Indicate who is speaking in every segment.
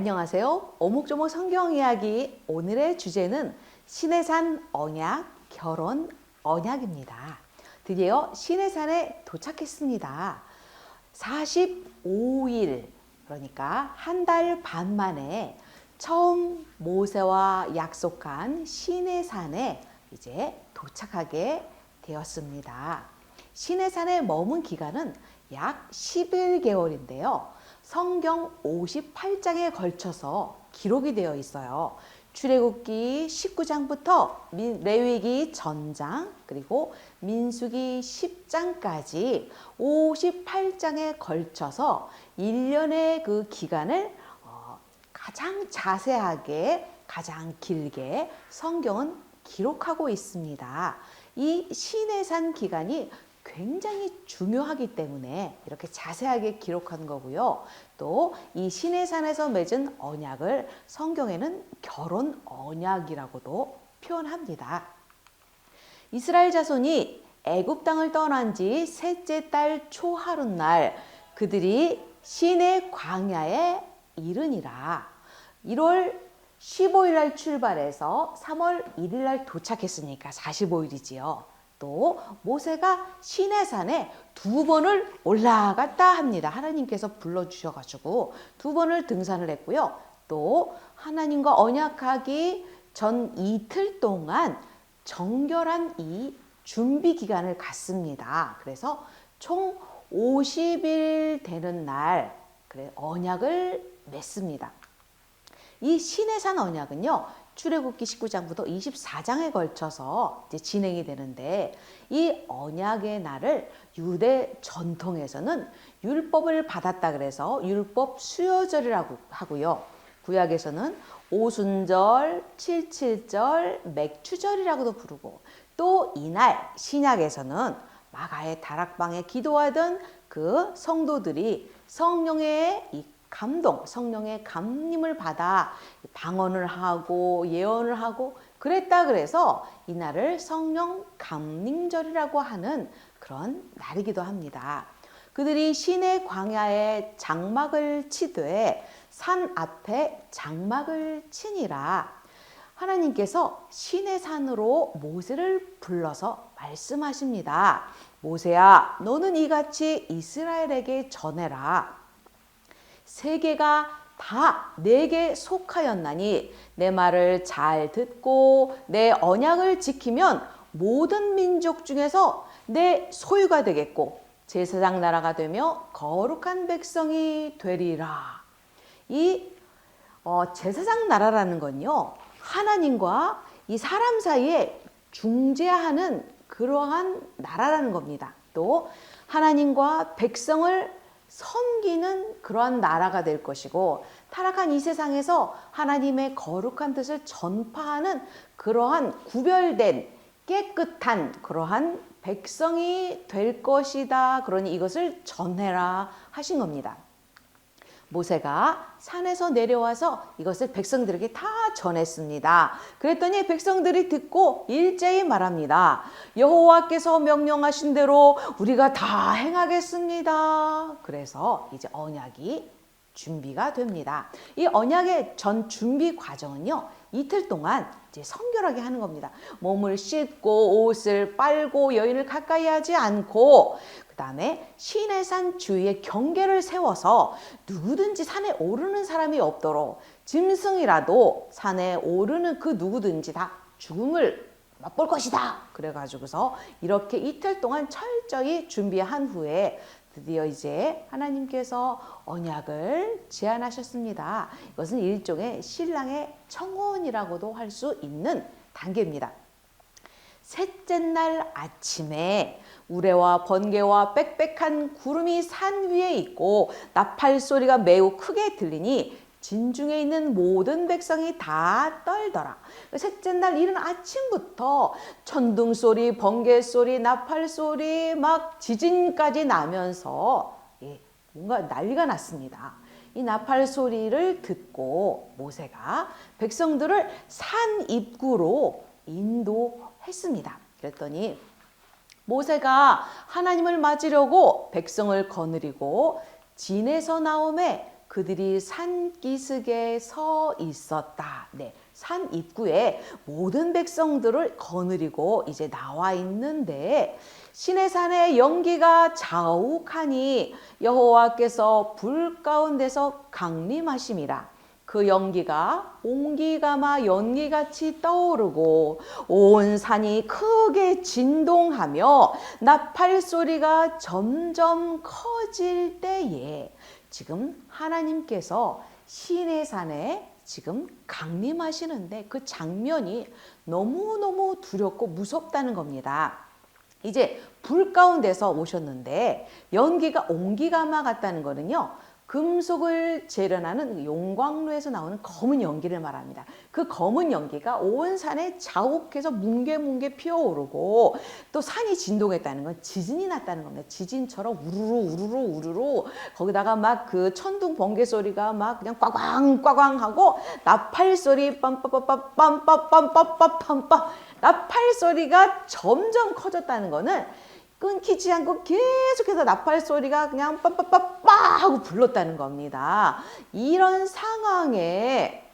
Speaker 1: 안녕하세요. 오목조목 성경 이야기 오늘의 주제는 신해산 언약 결혼 언약입니다. 드디어 신해산에 도착했습니다. 45일 그러니까 한 달 반 만에 처음 모세와 약속한 신해산에 이제 도착하게 되었습니다. 신해산에 머문 기간은 약 11개월인데요. 성경 58장에 걸쳐서 기록이 되어 있어요. 출애굽기 19장부터 레위기 전장 그리고 민수기 10장까지 58장에 걸쳐서 1년의 그 기간을 어, 가장 자세하게 가장 길게 성경은 기록하고 있습니다. 이 신해산 기간이 굉장히 중요하기 때문에 이렇게 자세하게 기록한 거고요. 또 이 신해산에서 맺은 언약을 성경에는 결혼 언약이라고도 표현합니다. 이스라엘 자손이 애굽 땅을 떠난 지 셋째 달 초하룻날 그들이 시내 광야에 이르니라. 1월 15일 날 출발해서 3월 1일 날 도착했으니까 45일이지요. 또 모세가 시내산에 두 번을 올라갔다 합니다. 하나님께서 불러주셔가지고 두 번을 등산을 했고요. 또 하나님과 언약하기 전 이틀 동안 정결한 이 준비 기간을 갖습니다. 그래서 총 50일 되는 날 그래 언약을 맺습니다. 이 신해산 언약은요. 출애굽기 19장부터 24장에 걸쳐서 이제 진행이 되는데 이 언약의 날을 유대 전통에서는 율법을 받았다 그래서 율법 수요절이라고 하고요. 구약에서는 오순절, 칠칠절, 맥추절이라고도 부르고 또 이날 신약에서는 마가의 다락방에 기도하던 그 성도들이 성령의 이 감동, 성령의 감림을 받아 방언을 하고 예언을 하고 그랬다 그래서 이날을 성령 감림절이라고 하는 그런 날이기도 합니다. 그들이 시내 광야에 장막을 치되 산 앞에 장막을 치니라. 하나님께서 시내 산으로 모세를 불러서 말씀하십니다. 모세야, 너는 이같이 이스라엘에게 전해라. 세계가 다 내게 속하였나니 내 말을 잘 듣고 내 언약을 지키면 모든 민족 중에서 내 소유가 되겠고 제사장 나라가 되며 거룩한 백성이 되리라. 이 어, 제사장 나라라는 건요 하나님과 이 사람 사이에 중재하는 그러한 나라라는 겁니다. 또 하나님과 백성을 섬기는 그러한 나라가 될 것이고 타락한 이 세상에서 하나님의 거룩한 뜻을 전파하는 그러한 구별된 깨끗한 그러한 백성이 될 것이다. 그러니 이것을 전해라 하신 겁니다. 모세가 산에서 내려와서 이것을 백성들에게 다 전했습니다. 그랬더니 백성들이 듣고 일제히 말합니다. 여호와께서 명령하신 대로 우리가 다 행하겠습니다. 그래서 이제 언약이 준비가 됩니다. 이 언약의 전 준비 과정은요. 이틀 동안 이제 성결하게 하는 겁니다. 몸을 씻고 옷을 빨고 여인을 가까이 하지 않고 그 다음에 시내 산 주위에 경계를 세워서 누구든지 산에 오르는 사람이 없도록 짐승이라도 산에 오르는 그 누구든지 다 죽음을 맛볼 것이다. 그래가지고서 이렇게 이틀 동안 철저히 준비한 후에 드디어 이제 하나님께서 언약을 제안하셨습니다. 이것은 일종의 신랑의 청혼이라고도 할 수 있는 단계입니다. 셋째 날 아침에 우레와 번개와 빽빽한 구름이 산 위에 있고 나팔 소리가 매우 크게 들리니 진중에 있는 모든 백성이 다 떨더라. 셋째 날 이른 아침부터 천둥 소리, 번개 소리, 나팔 소리, 막 지진까지 나면서 예, 뭔가 난리가 났습니다. 이 나팔 소리를 듣고 모세가 백성들을 산 입구로 인도했습니다. 그랬더니 모세가 하나님을 맞으려고 백성을 거느리고 진에서 나옴에 그들이 산 기슭에 서 있었다. 네, 산 입구에 모든 백성들을 거느리고 이제 나와 있는데 신의 산에 연기가 자욱하니 여호와께서 불 가운데서 강림하심이라. 그 연기가 옹기가마 연기같이 떠오르고 온 산이 크게 진동하며 나팔 소리가 점점 커질 때에 지금 하나님께서 신의 산에 지금 강림하시는데 그 장면이 너무너무 두렵고 무섭다는 겁니다. 이제 불 가운데서 오셨는데 연기가 옹기가마 같다는 거는요. 금속을 재련하는 용광로에서 나오는 검은 연기를 말합니다. 그 검은 연기가 온 산에 자욱해서 뭉게뭉게 피어오르고 또 산이 진동했다는 건 지진이 났다는 겁니다. 지진처럼 우르르 우르르 우르르 거기다가 막 그 천둥 번개 소리가 막 그냥 꽝꽝 꽝꽝 하고 나팔 소리 빰빰빰빰 빰빰빰빰빰빰 빰빰 나팔 소리가 점점 커졌다는 거는 끊기지 않고 계속해서 나팔 소리가 그냥 빠빠빠빠 하고 불렀다는 겁니다. 이런 상황에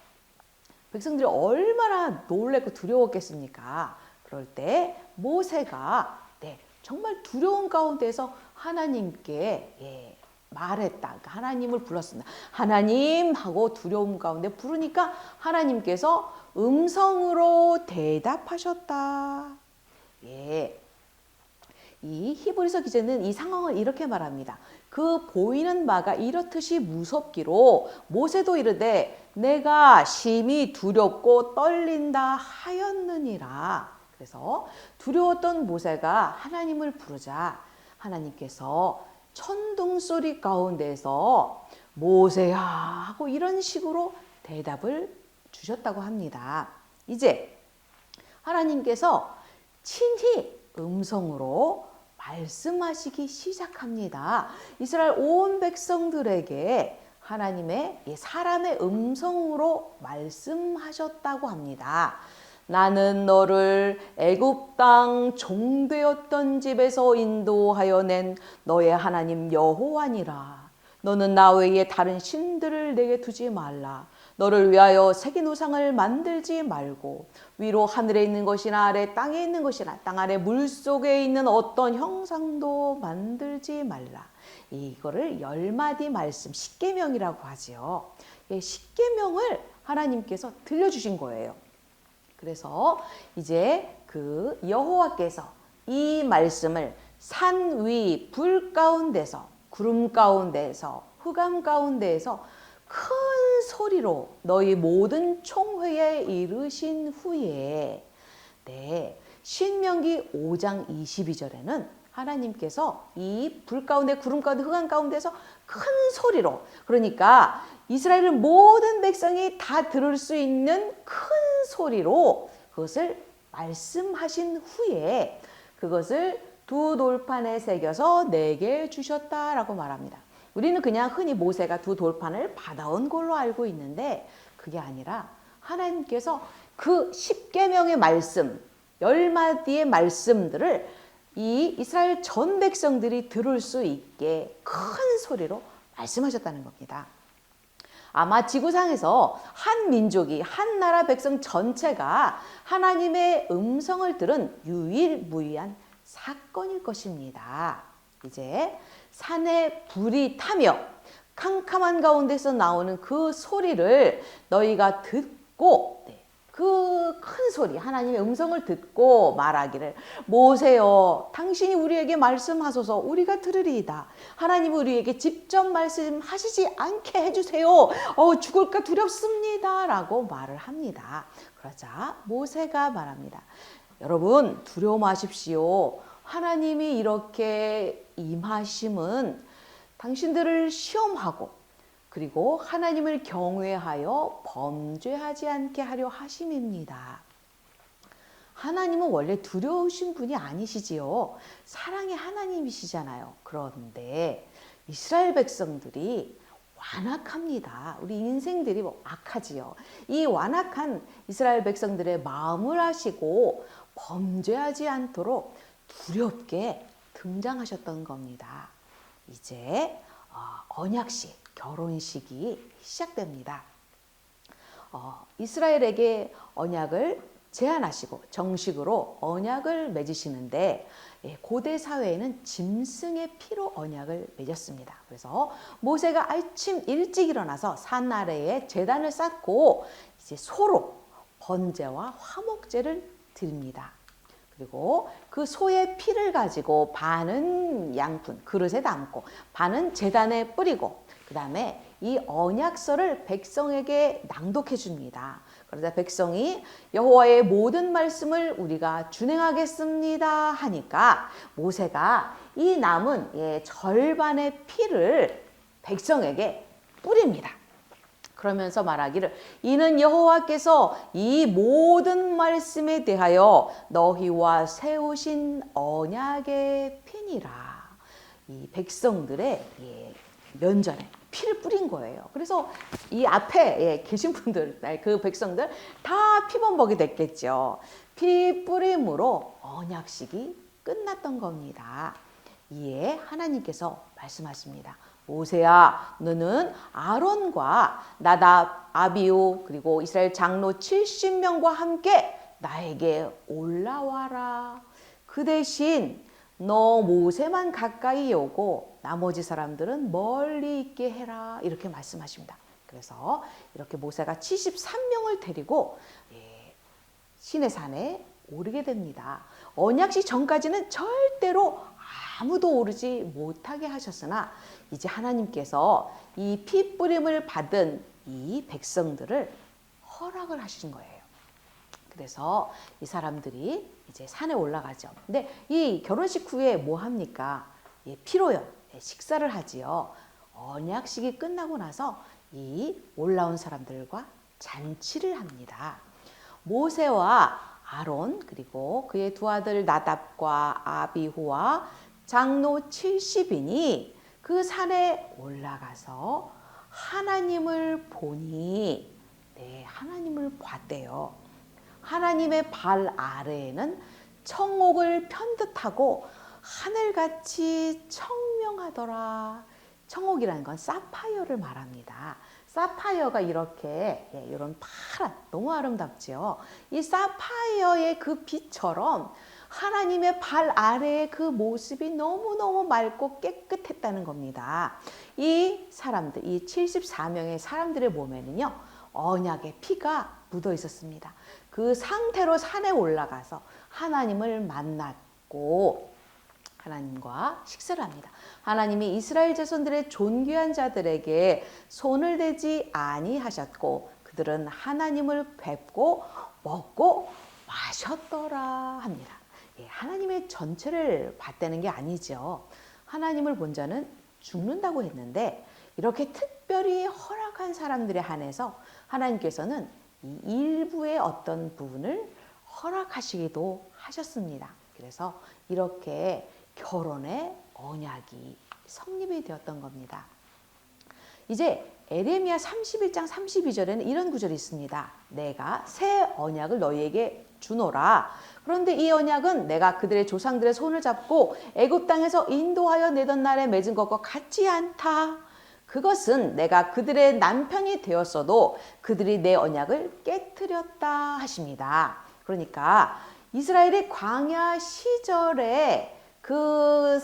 Speaker 1: 백성들이 얼마나 놀랬고 두려웠겠습니까? 그럴 때 모세가 네, 정말 두려운 가운데서 하나님께 예, 말했다. 그러니까 하나님을 불렀습니다. 하나님 하고 두려움 가운데 부르니까 하나님께서 음성으로 대답하셨다. 예. 이 히브리서 기자는 이 상황을 이렇게 말합니다. 그 보이는 바가 이렇듯이 무섭기로 모세도 이르되 내가 심히 두렵고 떨린다 하였느니라. 그래서 두려웠던 모세가 하나님을 부르자 하나님께서 천둥 소리 가운데서 모세야 하고 이런 식으로 대답을 주셨다고 합니다. 이제 하나님께서 친히 음성으로 말씀하시기 시작합니다. 이스라엘 온 백성들에게 하나님의 사람의 음성으로 말씀하셨다고 합니다. 나는 너를 애굽 땅 종되었던 집에서 인도하여 낸 너의 하나님 여호와니라. 너는 나 외에 다른 신들을 내게 두지 말라. 너를 위하여 새긴 우상을 만들지 말고 위로 하늘에 있는 것이나 아래 땅에 있는 것이나 땅 아래 물 속에 있는 어떤 형상도 만들지 말라. 이거를 열 마디 말씀 십계명이라고 하지요. 십계명을 하나님께서 들려주신 거예요. 그래서 이제 그 여호와께서 이 말씀을 산 위 불 가운데서 구름 가운데서 흑암 가운데에서 큰 소리로 너희 모든 총회에 이르신 후에 네 신명기 5장 22절에는 하나님께서 이 불 가운데 구름 가운데 흑암 가운데서 큰 소리로 그러니까 이스라엘 모든 백성이 다 들을 수 있는 큰 소리로 그것을 말씀하신 후에 그것을 두 돌판에 새겨서 내게 주셨다라고 말합니다. 우리는 그냥 흔히 모세가 두 돌판을 받아온 걸로 알고 있는데 그게 아니라 하나님께서 그 십계명의 말씀, 열 마디의 말씀들을 이 이스라엘 전 백성들이 들을 수 있게 큰 소리로 말씀하셨다는 겁니다. 아마 지구상에서 한 민족이 한 나라 백성 전체가 하나님의 음성을 들은 유일무이한 사건일 것입니다. 이제 산에 불이 타며 캄캄한 가운데서 나오는 그 소리를 너희가 듣고 네, 그큰 소리 하나님의 음성을 듣고 말하기를 모세여 당신이 우리에게 말씀하소서 우리가 들으리이다. 하나님 우리에게 직접 말씀하시지 않게 해주세요. 어, 죽을까 두렵습니다 라고 말을 합니다. 그러자 모세가 말합니다. 여러분 두려워 마십시오 하나님이 이렇게 임하심은 당신들을 시험하고 그리고 하나님을 경외하여 범죄하지 않게 하려 하심입니다. 하나님은 원래 두려우신 분이 아니시지요. 사랑의 하나님이시잖아요. 그런데 이스라엘 백성들이 완악합니다. 우리 인생들이 뭐 악하지요. 이 완악한 이스라엘 백성들의 마음을 하시고 범죄하지 않도록 두렵게 등장하셨던 겁니다. 이제 어, 언약식 결혼식이 시작됩니다. 어, 이스라엘에게 언약을 제안하시고 정식으로 언약을 맺으시는데 예, 고대 사회에는 짐승의 피로 언약을 맺었습니다. 그래서 모세가 아침 일찍 일어나서 산 아래에 제단을 쌓고 이제 소로 번제와 화목제를 드립니다. 그리고 그 소의 피를 가지고 반은 양푼 그릇에 담고 반은 제단에 뿌리고 그 다음에 이 언약서를 백성에게 낭독해 줍니다. 그러자 백성이 여호와의 모든 말씀을 우리가 준행하겠습니다 하니까 모세가 이 남은 예, 절반의 피를 백성에게 뿌립니다. 그러면서 말하기를 이는 여호와께서 이 모든 말씀에 대하여 너희와 세우신 언약의 피니라. 이 백성들의 예, 면전에 피를 뿌린 거예요. 그래서 이 앞에 예, 계신 분들, 그 백성들 다 피범벅이 됐겠죠. 피 뿌림으로 언약식이 끝났던 겁니다. 이에 하나님께서 말씀하십니다. 모세야, 너는 아론과 나답, 아비우 그리고 이스라엘 장로 70명과 함께 나에게 올라와라. 그 대신 너 모세만 가까이 오고 나머지 사람들은 멀리 있게 해라. 이렇게 말씀하십니다. 그래서 이렇게 모세가 73명을 데리고 예, 신의 산에 오르게 됩니다. 언약식 전까지는 절대로 아무도 오르지 못하게 하셨으나 이제 하나님께서 이 피 뿌림을 받은 이 백성들을 허락을 하신 거예요. 그래서 이 사람들이 이제 산에 올라가죠. 근데 이 결혼식 후에 뭐 합니까? 예, 피로연 예, 식사를 하지요. 언약식이 끝나고 나서 이 올라온 사람들과 잔치를 합니다. 모세와 아론 그리고 그의 두 아들 나답과 아비후와 장로 70인이 그 산에 올라가서 하나님을 보니 네, 하나님을 봤대요. 하나님의 발 아래에는 청옥을 편듯하고 하늘같이 청명하더라. 청옥이라는 건 사파이어를 말합니다. 사파이어가 이렇게 예, 이런 파란 너무 아름답지요. 이 사파이어의 그 빛처럼 하나님의 발 아래의 그 모습이 너무너무 맑고 깨끗했다는 겁니다. 이 사람들, 이 74명의 사람들의 몸에는요, 언약의 피가 묻어 있었습니다. 그 상태로 산에 올라가서 하나님을 만났고, 하나님과 식사를 합니다. 하나님이 이스라엘 자손들의 존귀한 자들에게 손을 대지 아니하셨고 그들은 하나님을 뵙고 먹고 마셨더라 합니다. 예, 하나님의 전체를 봤다는 게 아니죠. 하나님을 본 자는 죽는다고 했는데 이렇게 특별히 허락한 사람들에 한해서 하나님께서는 이 일부의 어떤 부분을 허락하시기도 하셨습니다. 그래서 이렇게 결혼의 언약이 성립이 되었던 겁니다. 이제 에레미야 31장 32절에는 이런 구절이 있습니다. 내가 새 언약을 너희에게 주노라. 그런데 이 언약은 내가 그들의 조상들의 손을 잡고 애굽 땅에서 인도하여 내던 날에 맺은 것과 같지 않다. 그것은 내가 그들의 남편이 되었어도 그들이 내 언약을 깨뜨렸다 하십니다. 그러니까 이스라엘의 광야 시절에 그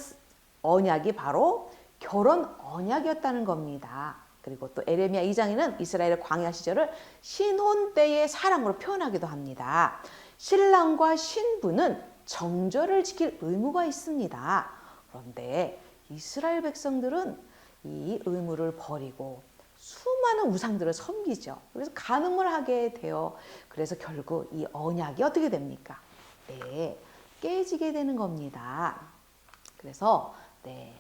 Speaker 1: 언약이 바로 결혼 언약이었다는 겁니다. 그리고 또 에레미야 2장에는 이스라엘의 광야 시절을 신혼 때의 사랑으로 표현하기도 합니다. 신랑과 신부는 정절을 지킬 의무가 있습니다. 그런데 이스라엘 백성들은 이 의무를 버리고 수많은 우상들을 섬기죠. 그래서 간음을 하게 되어 그래서 결국 이 언약이 어떻게 됩니까? 네, 깨지게 되는 겁니다. 그래서 네,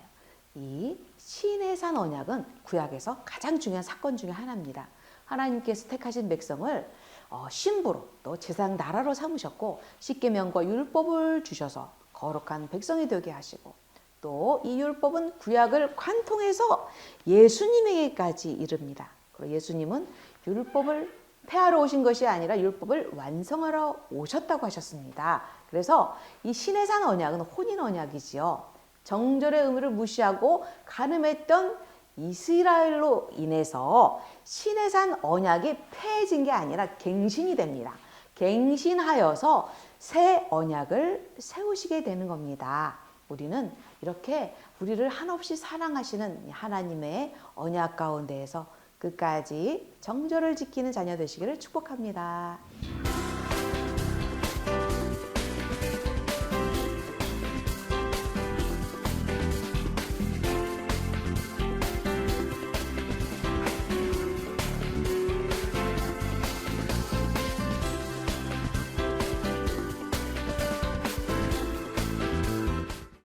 Speaker 1: 이 신의 산 언약은 구약에서 가장 중요한 사건 중의 하나입니다. 하나님께서 택하신 백성을 어, 신부로 또 제상 나라로 삼으셨고 십계명과 율법을 주셔서 거룩한 백성이 되게 하시고 또 이 율법은 구약을 관통해서 예수님에게까지 이릅니다. 그리고 예수님은 율법을 폐하러 오신 것이 아니라 율법을 완성하러 오셨다고 하셨습니다. 그래서 이 신의 산 언약은 혼인 언약이지요. 정절의 의무를 무시하고 가늠했던 이스라엘로 인해서 시내산 언약이 폐해진 게 아니라 갱신이 됩니다. 갱신하여서 새 언약을 세우시게 되는 겁니다. 우리는 이렇게 우리를 한없이 사랑하시는 하나님의 언약 가운데에서 끝까지 정절을 지키는 자녀 되시기를 축복합니다.